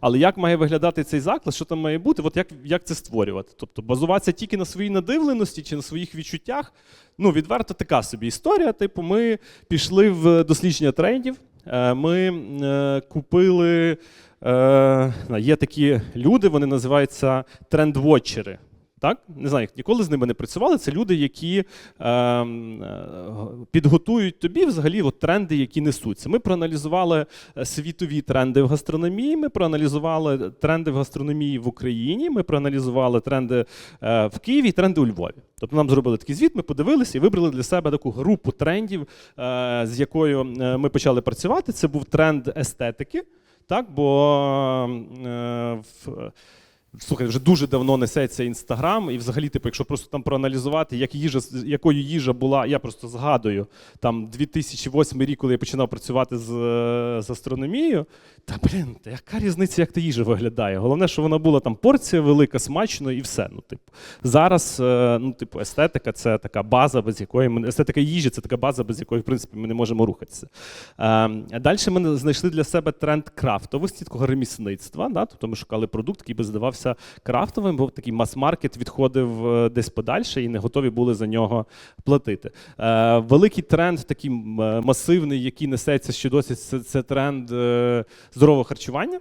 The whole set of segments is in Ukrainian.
Але як має виглядати цей заклад, що там має бути, от як, як це створювати? Тобто базуватися тільки на своїй надивленості чи на своїх відчуттях. Ну, відверто така собі історія. Типу, ми пішли в дослідження трендів. Е, Ми е, купили. Е, є такі люди, вони називаються трендвотчери. Так? Не знаю, ніколи з ними не працювали. Це люди, які е, е, підготують тобі взагалі от тренди, які несуться. Ми проаналізували е, світові тренди в гастрономії, ми проаналізували тренди в гастрономії в Україні, ми проаналізували тренди е, в Києві і тренди у Львові. Тобто нам зробили такий звіт, ми подивилися і вибрали для себе таку групу трендів, е, з якою е, ми почали працювати. Це був тренд естетики. Так, бо е, в, Слухай, вже дуже давно несеться інстаграм, і взагалі, типу, якщо просто там проаналізувати, як їжа, якою їжа була, я просто згадую, там 2008 рік, коли я починав працювати з, з астрономією, та блін, та яка різниця, як та їжа виглядає? Головне, що вона була там порція велика, смачно і все. Ну, типу, зараз, е, ну, типу, естетика це така база, без якої ми естетика їжі це така база, без якої, в принципі, ми не можемо рухатися. Е, далі ми знайшли для себе тренд крафтовості, такого ремісництва. Да? Тобто ми шукали продукт, який би здавався крафтовим, бо такий мас-маркет відходив е, десь подальше і не готові були за нього платити. Е, великий тренд, такий е, масивний, який несеться ще досі, це, це тренд здорового харчування.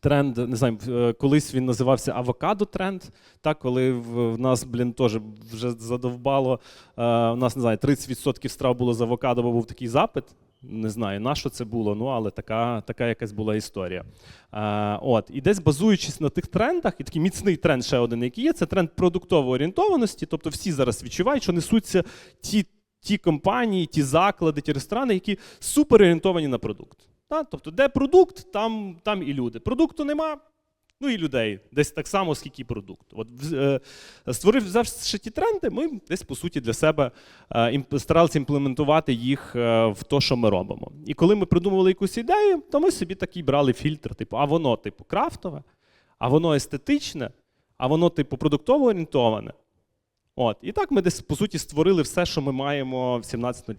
Тренд, не знаю, колись він називався авокадо-тренд. Так, коли в, нас, блін, теж вже задовбало. У нас не знаю, 30% страв було з авокадо, бо був такий запит. Не знаю, на що це було, ну але така, така якась була історія. Е, от, і десь базуючись на тих трендах, і такий міцний тренд, ще один, який є, це тренд продуктової орієнтованості. Тобто всі зараз відчувають, що несуться ті, ті компанії, ті заклади, ті ресторани, які супер орієнтовані на продукт. Так? Тобто, де продукт, там, там і люди. Продукту нема, ну і людей. Десь так само, скільки продукт. От, е, створивши ті тренди, ми десь, по суті, для себе е, старалися імплементувати їх е, в те, що ми робимо. І коли ми придумували якусь ідею, то ми собі такий брали фільтр, типу, а воно, типу, крафтове, а воно естетичне, а воно, типу, продуктово орієнтоване. От. І так ми десь, по суті, створили все, що ми маємо в 17.08.